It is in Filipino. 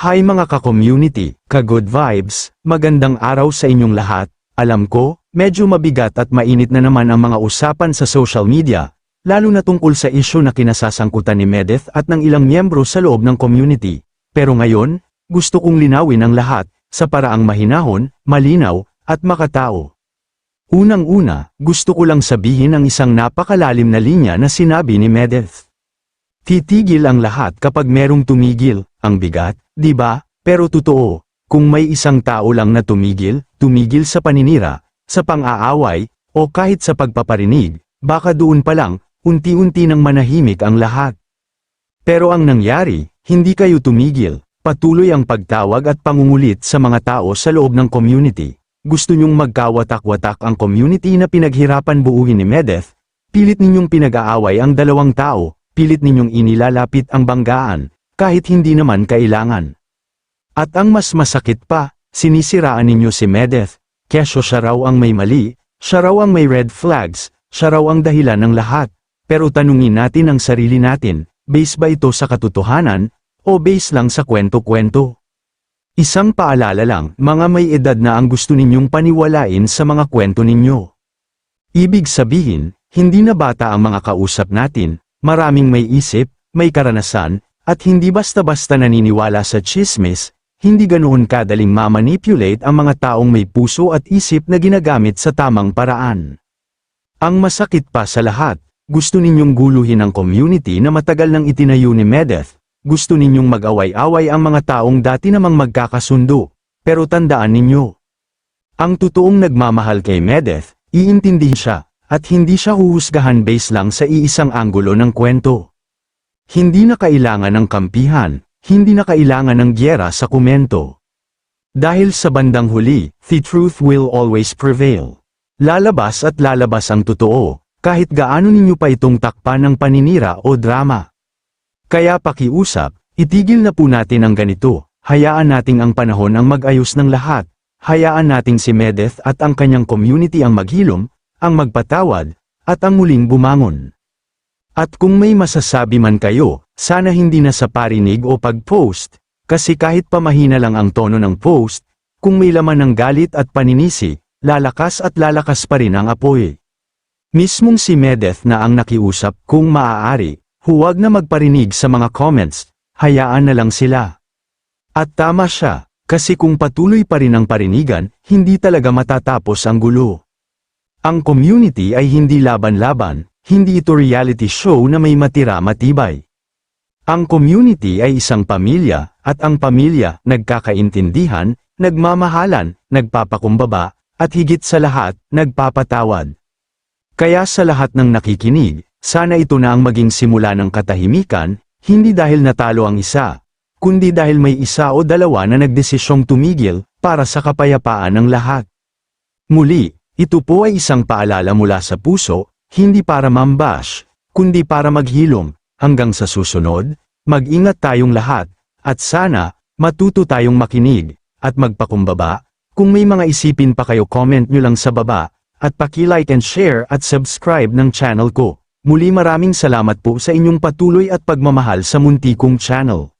Hi mga ka-community, ka-good vibes, magandang araw sa inyong lahat. Alam ko, medyo mabigat at mainit na naman ang mga usapan sa social media, lalo na tungkol sa isyu na kinasasangkutan ni Medeth at ng ilang miyembro sa loob ng community. Pero ngayon, gusto kong linawin ang lahat, sa paraang mahinahon, malinaw, at makatao. Unang-una, gusto ko lang sabihin ang isang napakalalim na linya na sinabi ni Medeth. Titigil ang lahat kapag merong tumigil, ang bigat, di ba? Pero totoo, kung may isang tao lang na tumigil, tumigil sa paninira, sa pang-aaway, o kahit sa pagpaparinig, baka doon pa lang, unti-unti nang manahimik ang lahat. Pero ang nangyari, hindi kayo tumigil, patuloy ang pagtawag at pangungulit sa mga tao sa loob ng community. Gusto nyong magkawatak-watak ang community na pinaghirapan buuin ni Medeth, pilit ninyong pinag-aaway ang dalawang tao, pilit ninyong inilalapit ang banggaan, kahit hindi naman kailangan. At ang mas masakit pa, sinisiraan ninyo si Medeth, kesyo siya raw ang may mali, siya raw ang may red flags, siya raw ang dahilan ng lahat. Pero tanungin natin ang sarili natin, base ba ito sa katotohanan, o base lang sa kwento-kwento? Isang paalala lang, mga may edad na ang gusto ninyong paniwalain sa mga kwento ninyo. Ibig sabihin, hindi na bata ang mga kausap natin, maraming may isip, may karanasan, at hindi basta-basta naniniwala sa chismis, hindi ganoon kadaling mamanipulate ang mga taong may puso at isip na ginagamit sa tamang paraan. Ang masakit pa sa lahat, gusto ninyong guluhin ang community na matagal nang itinayo ni Medeth, gusto ninyong mag-away-away ang mga taong dati namang magkakasundo, pero tandaan ninyo. Ang totoong nagmamahal kay Medeth, iintindihin siya, at hindi siya huhusgahan base lang sa iisang anggulo ng kwento. Hindi na kailangan ng kampihan, hindi na kailangan ng gyera sa komento. Dahil sa bandang huli, the truth will always prevail. Lalabas at lalabas ang totoo, kahit gaano ninyo pa itong takpan ng paninira o drama. Kaya pakiusap, itigil na po natin ang ganito, hayaan nating ang panahon ang mag-ayos ng lahat, hayaan nating si Medeth at ang kanyang community ang maghilom, ang magpatawad, at ang muling bumangon. At kung may masasabi man kayo, sana hindi na sa parinig o pag-post, kasi kahit pamahina lang ang tono ng post, kung may laman ng galit at paninisi, lalakas at lalakas pa rin ang apoy. Mismong si Medeth na ang nakiusap kung maaari, huwag na magparinig sa mga comments, hayaan na lang sila. At tama siya, kasi kung patuloy pa rin ang parinigan, hindi talaga matatapos ang gulo. Ang community ay hindi laban-laban, hindi ito reality show na may matira matibay. Ang community ay isang pamilya, at ang pamilya, nagkakaintindihan, nagmamahalan, nagpapakumbaba, at higit sa lahat, nagpapatawad. Kaya sa lahat ng nakikinig, sana ito na ang maging simula ng katahimikan, hindi dahil natalo ang isa, kundi dahil may isa o dalawa na nagdesisyong tumigil, para sa kapayapaan ng lahat. Muli, ito po ay isang paalala mula sa puso, hindi para mambash, kundi para maghilom, hanggang sa susunod, mag-ingat tayong lahat, at sana, matuto tayong makinig, at magpakumbaba, kung may mga isipin pa kayo comment nyo lang sa baba, at paki-like and share at subscribe ng channel ko. Muli maraming salamat po sa inyong patuloy at pagmamahal sa munti kong channel.